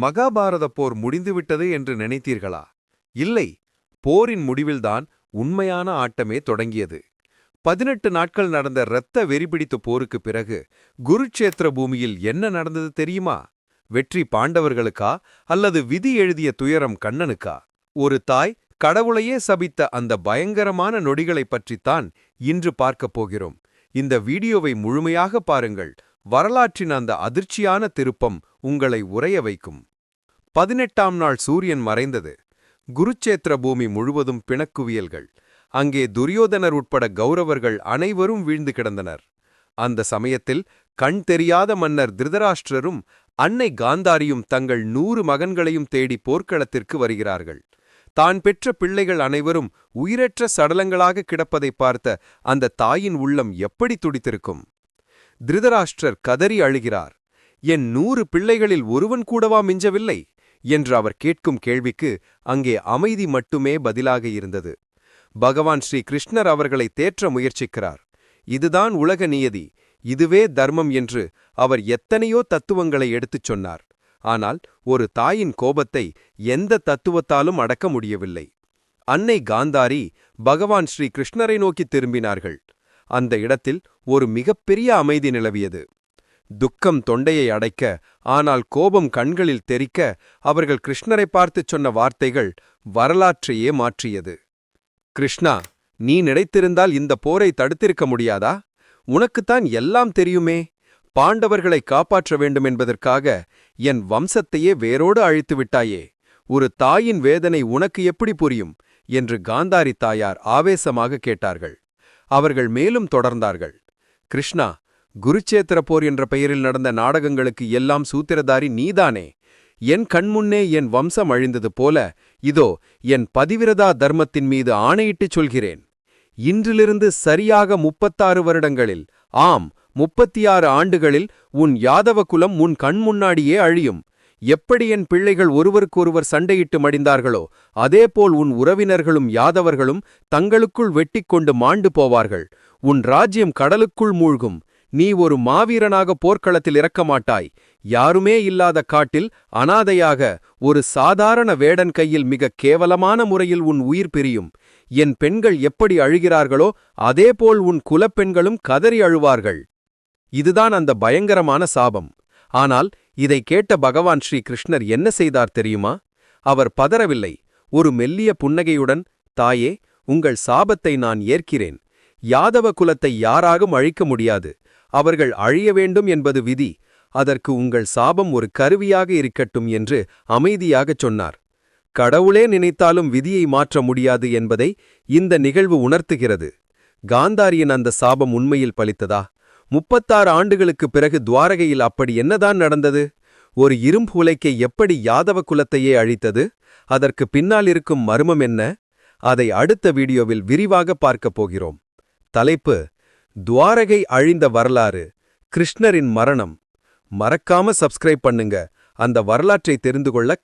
மகாபாரத போர் முடிந்துவிட்டது என்று நினைத்தீர்களா? இல்லை போரின் முடிவில்தான் உண்மையான ஆட்டமே தொடங்கியது. பதினெட்டு நாட்கள் நடந்த இரத்த வெறிபிடித்த போருக்குப் பிறகு குருட்சேத்திர பூமியில் என்ன நடந்தது தெரியுமா? வெற்றி பாண்டவர்களுக்கா அல்லது விதி எழுதிய துயரம் கண்ணனுக்கா? ஒரு தாய் கடவுளையே சபித்த அந்த பயங்கரமான நொடிகளைப் பற்றித்தான் இன்று பார்க்கப் போகிறோம். இந்த வீடியோவை முழுமையாக பாருங்கள். வரலாற்றின் அந்த அதிர்ச்சியான திருப்பம் உங்களை உறைய வைக்கும். பதினெட்டாம் நாள் சூரியன் மறைந்தது. குருச்சேத்திர பூமி முழுவதும் பிணக்குவியல்கள். அங்கே துரியோதனர் உட்பட கௌரவர்கள் அனைவரும் வீழ்ந்து கிடந்தனர். அந்த சமயத்தில் கண் தெரியாத மன்னர் திருதராஷ்டிரரும் அன்னை காந்தாரியும் தங்கள் நூறு மகன்களையும் தேடி போர்க்களத்திற்கு வருகிறார்கள். தான் பெற்ற பிள்ளைகள் அனைவரும் உயிரற்ற சடலங்களாக கிடப்பதை பார்த்த அந்த தாயின் உள்ளம் எப்படி துடித்திருக்கும்? திருதராஷ்டிரர் கதறி அழுகிறார். என் நூறு பிள்ளைகளில் ஒருவன் கூடவா மிஞ்சவில்லை? என்று அவர் கேட்கும் கேள்விக்கு அங்கே அமைதி மட்டுமே பதிலாக இருந்தது. பகவான் ஸ்ரீ கிருஷ்ணர் அவர்களை தேற்ற முயற்சிக்கிறார். இதுதான் உலக நியதி. இதுவே தர்மம் என்று அவர் எத்தனையோ தத்துவங்களை எடுத்துச் சொன்னார். ஆனால் ஒரு தாயின் கோபத்தை எந்த தத்துவத்தாலும் அடக்க முடியவில்லை. அன்னை காந்தாரி பகவான் ஸ்ரீ கிருஷ்ணரை நோக்கி திரும்பினார்கள். அந்த இடத்தில் ஒரு மிகப்பெரிய அமைதி நிலவியது. துக்கம் தொண்டையை அடைக்க ஆனால் கோபம் கண்களில் தெரிக்க அவர்கள் கிருஷ்ணரை பார்த்துச் சொன்ன வார்த்தைகள் வரலாற்றையே மாற்றியது. கிருஷ்ணா நீ நினைத்திருந்தால் இந்த போரை தடுத்திருக்க முடியாதா? உனக்குத்தான் எல்லாம் தெரியுமே. பாண்டவர்களை காப்பாற்ற வேண்டும் என்பதற்காக என் வம்சத்தையே வேரோடு அழித்து விட்டாயே. ஒரு தாயின் வேதனை உனக்கு எப்படி புரியும்? என்று காந்தாரி தாயார் ஆவேசமாக கேட்டார்கள். அவர்கள் மேலும் தொடர்ந்தார்கள். கிருஷ்ணா குருச்சேத்திர போர் என்ற பெயரில் நடந்த நாடகங்களுக்கு எல்லாம் சூத்திரதாரி நீதானே? என் கண்முன்னே என் வம்சம் அழிந்தது போல இதோ என் பதிவிரதா தர்மத்தின் மீது ஆணையிட்டுச் சொல்கிறேன். இன்றிலிருந்து சரியாக முப்பத்தாறு வருடங்களில் ஆம் முப்பத்தி ஆறு ஆண்டுகளில் உன் யாதவ குலம் உன் கண்முன்னாடியே அழியும். எப்படி என் பிள்ளைகள் ஒருவருக்கொருவர் சண்டையிட்டு மடிந்தார்களோ அதேபோல் உன் உறவினர்களும் யாதவர்களும் தங்களுக்குள் வெட்டிக்கொண்டு மாண்டு போவார்கள். உன் ராஜ்யம் கடலுக்குள் மூழ்கும். நீ ஒரு மாவீரனாக போர்க்களத்தில் இறக்க மாட்டாய் யாருமே இல்லாத காட்டில் அனாதையாக ஒரு சாதாரண வேடன் கையில் மிக கேவலமான முறையில் உன் உயிர் பிரியும். என் பெண்கள் எப்படி அழுகிறார்களோ அதேபோல் உன் குலப்பெண்களும் கதறி அழுவார்கள். இதுதான் அந்த பயங்கரமான சாபம். ஆனால் இதை கேட்ட பகவான் ஸ்ரீ கிருஷ்ணர் என்ன செய்தார் தெரியுமா? அவர் பதறவில்லை. ஒரு மெல்லிய புன்னகையுடன் தாயே உங்கள் சாபத்தை நான் ஏற்கிறேன். யாதவ குலத்தை யாராகும் அழிக்க முடியாது. அவர்கள் அழிய வேண்டும் என்பது விதி. அதற்கு உங்கள் சாபம் ஒரு கருவியாக இருக்கட்டும் என்று அமைதியாகச் சொன்னார். கடவுளே நினைத்தாலும் விதியை மாற்ற முடியாது என்பதை இந்த நிகழ்வு உணர்த்துகிறது. காந்தாரியின் அந்த சாபம் உண்மையில் பலித்ததா? முப்பத்தாறு ஆண்டுகளுக்குப் பிறகு துவாரகையில் அப்படி என்னதான் நடந்தது? ஒரு இரும்பு உலைக்கை எப்படி யாதவ குலத்தையே அழித்தது? அதற்கு பின்னால் இருக்கும் மர்மம் என்ன? அதை அடுத்த வீடியோவில் விரிவாக பார்க்கப் போகிறோம். தலைப்பு துவாரகை அழிந்த வரலாறு கிருஷ்ணரின் மரணம். மறக்காம சப்ஸ்கிரைப் பண்ணுங்க. அந்த வரலாற்றை தெரிந்து கொள்ள